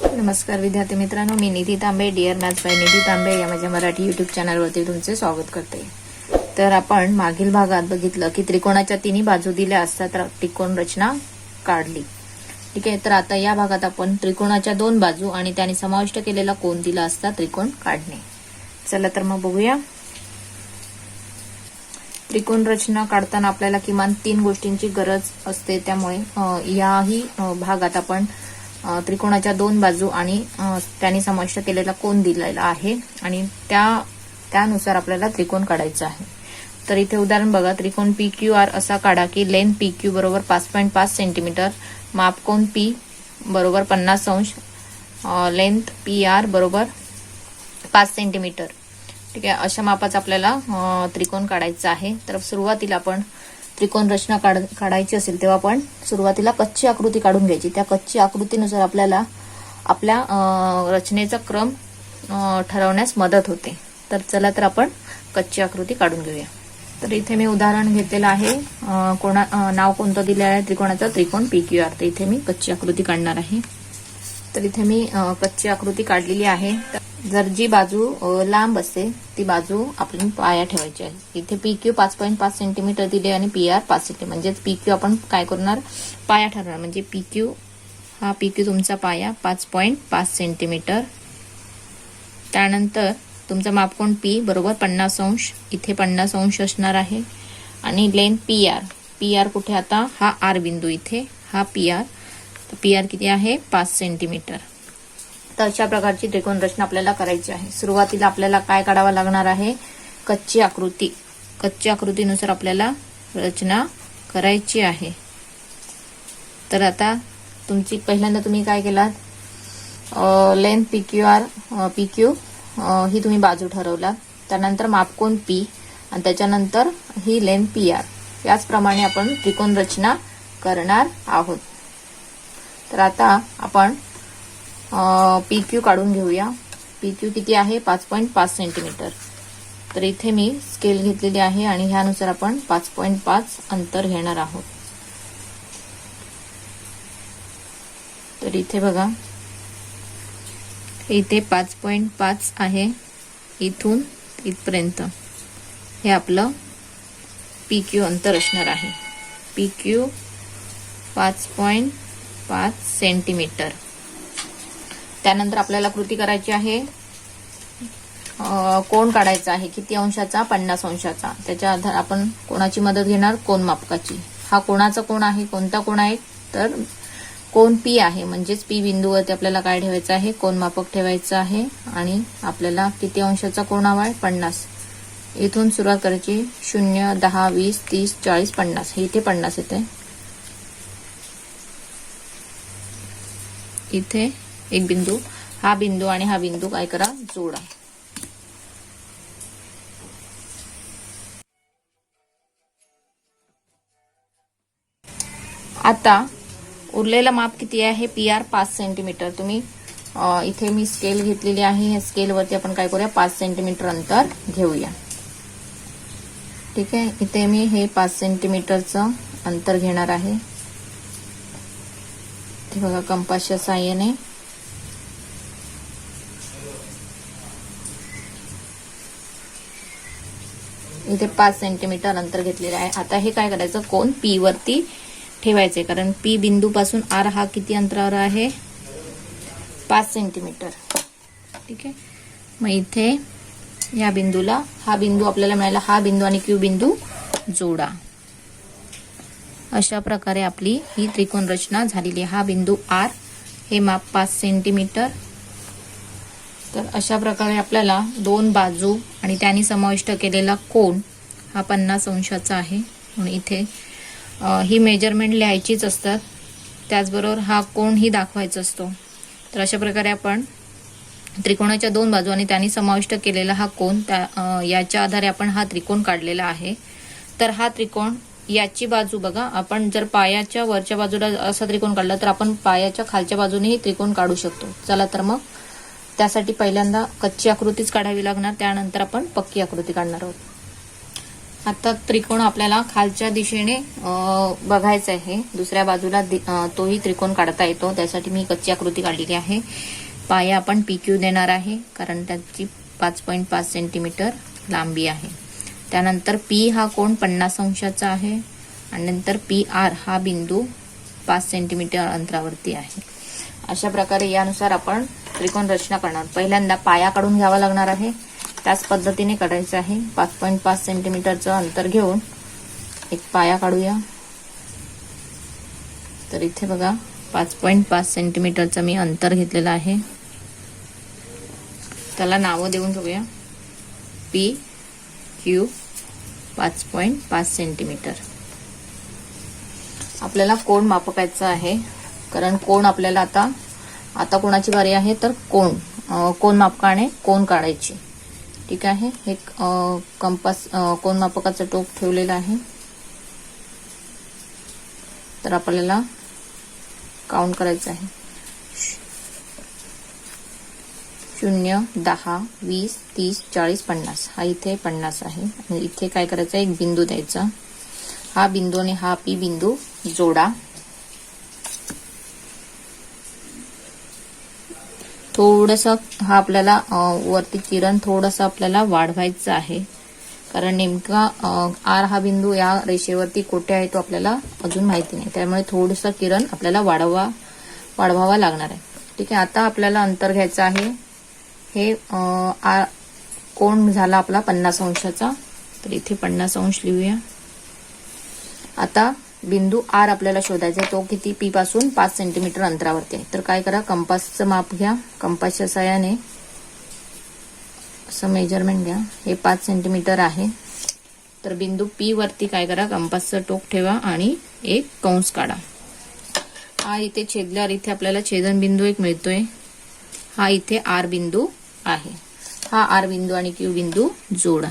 नमस्कार विद्यार्थी मित्रांनो मी Nidhi Tambe dear maths by Nidhi Tambe या माझ्या मराठी युट्यूब चॅनलवरती तुमचे स्वागत करते. तर आपण मागील भागात बघितलं की त्रिकोणाच्या तिन्ही बाजू दिल्या असतात तर त्रिकोण रचना काढली. ठीक आहे तर आता या भागात आपण त्रिकोणाच्या दोन बाजू आणि त्याने समाविष्ट केलेला कोण दिला असता त्रिकोण काढणे. चला तर मग बघूया. त्रिकोण रचना काढताना आपल्याला किमान तीन गोष्टींची गरज असते त्यामुळे याही भागात आपण त्रिकोणाच्या दोन बाजू आणि त्याने त्यांनी समाविष्ट केलेला कोण दिलेला आहे आणि त्या त्यानुसार आपल्याला त्रिकोण काढायचा आहे. तर इथे उदाहरण बघा त्रिकोण पी क्यू आर असा काढा की लेंथ पी क्यू बरोबर पाच पॉईंट पाच सेंटीमीटर मापकोन पी बरोबर पन्नास अंश लेंथ पी आर बरोबर पाच सेंटीमीटर. ठीक आहे अशा मापाचा आपल्याला त्रिकोण काढायचा आहे. तर सुरुवातीला आपण त्रिकोण रचना काढ काढायची असेल तेव्हा आपण सुरुवातीला कच्ची आकृती काढून घ्यायची. त्या कच्ची आकृतीनुसार आपल्याला आपल्या रचनेचा क्रम ठरवण्यास मदत होते. तर चला तर आपण कच्ची आकृती काढून घेऊया. तर इथे मी उदाहरण घेतलेलं आहे. कोणा नाव कोणतं दिलेलं आहे? त्रिकोणाचं त्रिकोण पी क्यू आर तर इथे मी कच्ची आकृती काढणार आहे. तर इथे मी कच्ची आकृती काढलेली आहे. तर जर जी बाजू लांब असते ती बाजू आपण पाया ठेवायची आहे. इथे पी क्यू पाच पॉईंट पाच सेंटीमीटर दिले आणि पी आर पाच सेंटीमीटर म्हणजेच पी क्यू आपण काय करणार? पाया ठरवणार म्हणजे पी क्यू हा पी क्यू तुमचा पाया पाच पॉईंट पाच सेंटीमीटर त्यानंतर तुमचा मापकोन पी बरोबर पन्नास अंश. इथे पन्नास अंश असणार आहे. आणि length P R P R कुठे आता? हा आर बिंदू इथे. हा पी आर तर पी आर किती आहे? पाच सेंटीमीटर तर अशा प्रकारची त्रिकोण रचना आपल्याला करायची आहे. सुरुवातीला आपल्याला काय काढावं लागणार आहे? कच्ची आकृती. कच्ची आकृतीनुसार आपल्याला रचना करायची आहे. तर आता तुमची पहिल्यांदा तुम्ही काय केलात? Length P Q R P Q ही तुम्ही बाजू ठरवला त्यानंतर मापकोन पी आणि त्याच्यानंतर ही लेंथ पी आर. याचप्रमाणे आपण त्रिकोण रचना करणार आहोत. तर आता आपण पी क्यू काढून घेऊया. पी क्यू किती आहे? पाच पॉईंट पाच सेंटीमीटर तर इथे मी स्केल घेतलेली आहे आणि ह्यानुसार आपण पाच पॉईंट पाच अंतर घेणार आहोत. तर इथे बघा. इथे पाच पॉईंट पाच आहे इथून इथपर्यंत. हे आपलं पी क्यू अंतर असणार आहे. पी क्यू पाच पॉईंट पाच सेंटीमीटर त्यानंतर आपल्याला कृती करायची आहे. कोण काढायचा आहे? किती अंशाचा? पन्नास अंशाचा. त्याच्या आधार आपण कोणाची मदत घेणार? कोण मापकाची? हा कोणाचा कोण आहे? कोणता कोण आहे? तर कोण पी आहे? म्हणजेच पी बिंदूवरती आपल्याला काय ठेवायचं आहे? कोण मापक ठेवायचं आहे? आणि आपल्याला किती अंशाचा कोण हवा आहे? पन्नास. इथून सुरुवात करायची. शून्य दहा वीस तीस चाळीस पन्नास. हे इथे पन्नास येते इथे एक बिंदू हा बिंदू आणि हा बिंदू काय करा? जोडा. आता उरलेलं माप किती आहे? पी आर पाच सेंटीमीटर तुम्ही इथे मी स्केल घेतलेली आहे. या स्केलवरती आपण काय करूया? पाच सेंटीमीटर अंतर घेऊया. ठीक आहे? इथे मी हे पाच सेंटीमीटरचं अंतर घेणार आहे. ते बघा कंपासच्या साह्याने इथे पाच सेंटीमीटर अंतर घेतलेलं आहे. आता हे काय करायचं? कोण पी वरती ठेवायचे. कारण पी बिंदू पासून आर हा किती अंतरावर आहे? पाच सेंटीमीटर ठीक आहे? मग इथे या बिंदूला हा बिंदू आपल्याला मिळाला. हा बिंदू आणि क्यू बिंदू जोडा. अशा प्रकारे आपली ही त्रिकोण रचना झालेली हा बिंदू आर हे माप पाच सेंटीमीटर तर अशा प्रकारे आपल्याला दोन बाजू आणि त्यांनी समाविष्ट केलेला कोण हा पन्नास अंशाचा आहे. म्हणून इथे ही मेजरमेंट लिहायचीच असतात. त्याचबरोबर हा कोणही दाखवायचा असतो. तर अशा प्रकारे आपण त्रिकोणाच्या दोन बाजू आणि त्यांनी समाविष्ट केलेला हा कोण त्या याच्या आधारे आपण हा त्रिकोण काढलेला आहे. तर हा त्रिकोण याची बाजू बघा. आपण जर पायाच्या वरच्या बाजूला असा त्रिकोण काढला तर आपण पायाच्या खालच्या बाजूनेही त्रिकोण काढू शकतो. चला तर मग त्यासाठी पहिल्यांदा कच्ची आकृतीच काढावी लागणार त्यानंतर आपण पक्की आकृती काढणार आहोत. आता त्रिकोण आपल्याला खालच्या दिशेने बघायचं बघायचा आहे. दुसऱ्या बाजूला दि- तोही त्रिकोण काढता येतो. त्यासाठी मी कच्ची आकृती काढलेली आहे. पाया आपण पी क्यू देणार आहे कारण त्याची पाच पॉईंट पाच सेंटीमीटर लांबी आहे. त्यानंतर पी हा कोण? पन्नास अंशाचा आहे. आणि नंतर पी आर हा बिंदू पाच सेंटीमीटर अंतरावरती आहे. अशा प्रकारे यानुसार आपण त्रिकोण रचना करणार. पहिल्यांदा पाया काढून घ्यावा लागणार आहे. त्याच पद्धतीने काढायचं आहे. पाच पॉईंट पाच सेंटीमीटरचं अंतर घेऊन एक पाया काढूया. तर इथे बघा पाच पॉईंट पाच सेंटीमीटरचं मी अंतर घेतलेलं आहे. त्याला नावं देऊन ठेवूया पी क्यू पाच पॉईंट पाच सेंटीमीटर आपल्याला कोण मापकायचं आहे? कारण कोण आपल्याला आता आता कोणाची बारी आहे तर कोण? कोण मापकाने कोण काढायची? ठीक आहे? हे कंपास कोण मापकाचं टोक ठेवलेलं आहे? तर आपल्याला काउंट करायचं आहे. शून्य दहा वीस तीस चाळीस पन्नास. हा इथे पन्नास आहे. आणि इथे काय करायचं? एक बिंदू द्यायचा. हा बिंदू आणि हा पी बिंदू जोडा. थोडस हा आपल्याला वरती किरण थोडस आपल्याला वाढवायचं आहे. कारण नेमका आर हा बिंदू या रेषेवरती कुठे आहे तो आपल्याला अजून माहिती नाही. त्यामुळे थोडस किरण आपल्याला वाढवा वाढवावा लागणार आहे. ठीक आहे आता आपल्याला अंतर घ्यायचं आहे. हे आ- कोण झाला आपला पन्नास अंशाचा? तर इथे पन्नास अंश लिहूया. आता बिंदू आर आपल्याला शोधायचा आहे. तो किती पी पासून पाच सेंटीमीटर अंतरावरती आहे. तर काय करा कंपासचं माप घ्या. कंपासच्या सहाय्याने असं मेजरमेंट घ्या. हे पाच सेंटीमीटर आहे. तर बिंदू पी वरती काय करा कंपासचं टोक ठेवा आणि एक कंस काढा. हा इथे छेदल्यावर इथे आपल्याला छेदन बिंदू एक मिळतोय. हा इथे आर बिंदू आहे. हा आर बिंदू आणि क्यू बिंदू जोडा.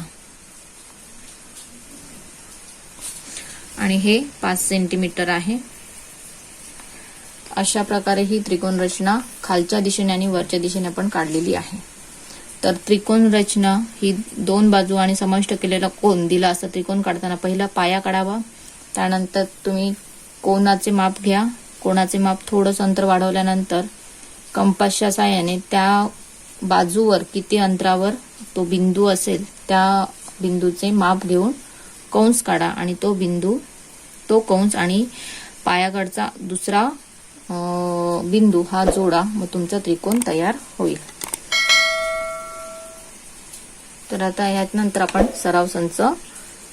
आणि हे पाच सेंटीमीटर आहे. अशा प्रकारे ही त्रिकोण रचना खालच्या दिशेने आणि वरच्या दिशेने आपण काढलेली आहे. तर त्रिकोण रचना ही दोन बाजू आणि समाविष्ट केलेला कोण दिला असं त्रिकोण काढताना पहिला पाया काढावा. त्यानंतर तुम्ही कोणाचे माप घ्या. कोणाचे माप थोडंसं अंतर वाढवल्यानंतर कंपासच्या साहाय्याने त्या बाजूवर किती अंतरावर तो बिंदू असेल त्या बिंदूचे माप घेऊन कंस काढा आणि तो बिंदू तो कंस आणि पायाकडचा दुसरा अं, बिंदू हा जोडा. मग तुमचा त्रिकोण तयार होईल. तर आता यात नंतर आपण सराव संच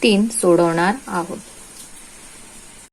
तीन सोडवणार आहोत.